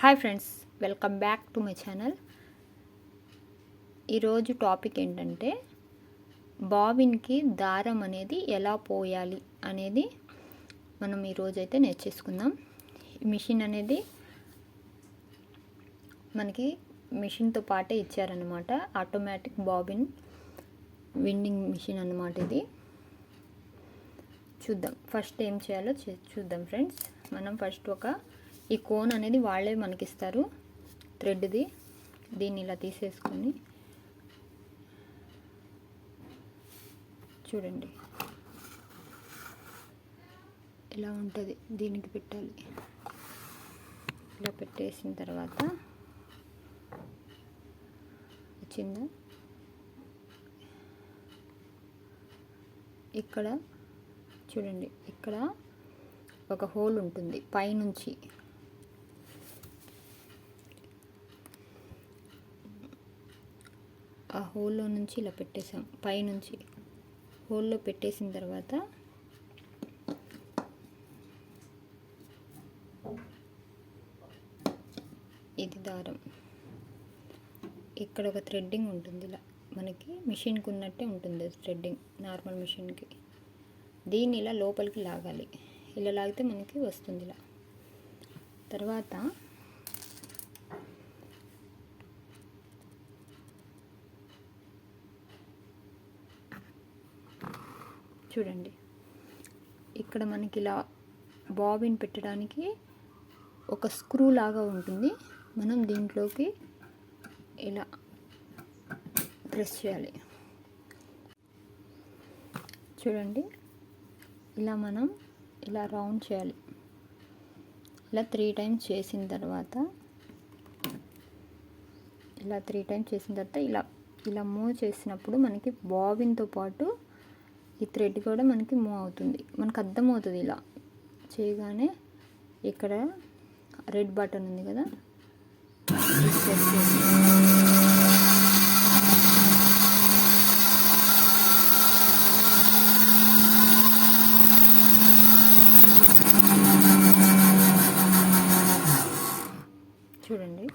Hi friends welcome back to my channel. ఈరోజు topic ఏంటంటే బాబిన్కి దారం అనేది ఎలా పోయాలి అనేది మనం ఈరోజు అయితే నేర్చేసుకుందాం. మిషన్ అనేది మనకి మిషన్తో పాటే ఇచ్చారనమాట ఆటోమేటిక్ బాబిన్ విండింగ్ మిషన్ అన్నమాట ఇది. చూద్దాం. ఫస్ట్ ఏం చేయాలో చూద్దాం ఫ్రెండ్స్. మనం ఫస్ట్ ఒక ఈ కోన్ అనేది వాళ్ళే మనకిస్తారు. థ్రెడ్ది. దీన్ని ఇలా తీసేసుకొని చూడండి. ఇలా ఉంటుంది? దీనికి పెట్టాలి. ఇలా పెట్టేసిన తర్వాత వచ్చిందా? ఇక్కడ చూడండి. ఇక్కడ ఒక హోల్ ఉంటుంది. పైనుంచి ఆ హోల్లో నుంచి ఇలా పెట్టేసాం పైనుంచి హోల్లో పెట్టేసిన తర్వాత ఇది దారం. ఇక్కడ ఒక థ్రెడ్డింగ్ ఉంటుంది ఇలా. మనకి మిషన్కి ఉన్నట్టే ఉంటుంది థ్రెడ్డింగ్ నార్మల్ మిషన్కి దీన్ని ఇలా లోపలికి లాగాలి. ఇలా లాగితే మనకి వస్తుంది ఇలా. తర్వాత చూడండి. ఇక్కడ మనకి ఇలా బాబిన్ పెట్టడానికి ఒక స్క్రూ లాగా ఉంటుంది. మనం దీంట్లోకి ఇలా ప్రెస్ చేయాలి. చూడండి. ఇలా మనం ఇలా రౌండ్ చేయాలి. ఇలా త్రీ టైమ్స్ చేసిన తర్వాత ఇలా త్రీ టైమ్స్ చేసిన తర్వాత ఇలా ఇలా మూవ్ చేసినప్పుడు మనకి బాబిన్తో పాటు ఈ థ్రెడ్ కూడా మనకి మూవ్ అవుతుంది. మనకు అర్థమవుతుంది ఇలా. చేయగానే ఇక్కడ రెడ్ బటన్ ఉంది కదా. చూడండి.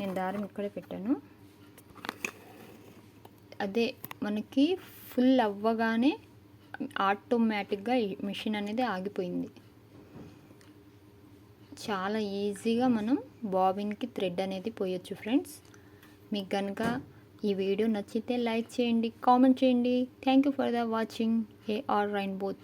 నేను దారం ఇక్కడే పెట్టాను. అదే మనకి ఫుల్ అవ్వగానే ఆటోమేటిక్గా మిషన్ అనేది ఆగిపోయింది. చాలా ఈజీగా మనం బాబిన్కి థ్రెడ్ అనేది పోయొచ్చు ఫ్రెండ్స్. మీకు కనుక ఈ వీడియో నచ్చితే లైక్ చేయండి కామెంట్ చేయండి. Thank you for the watching. ఏ ఆర్ రైన్ బోత్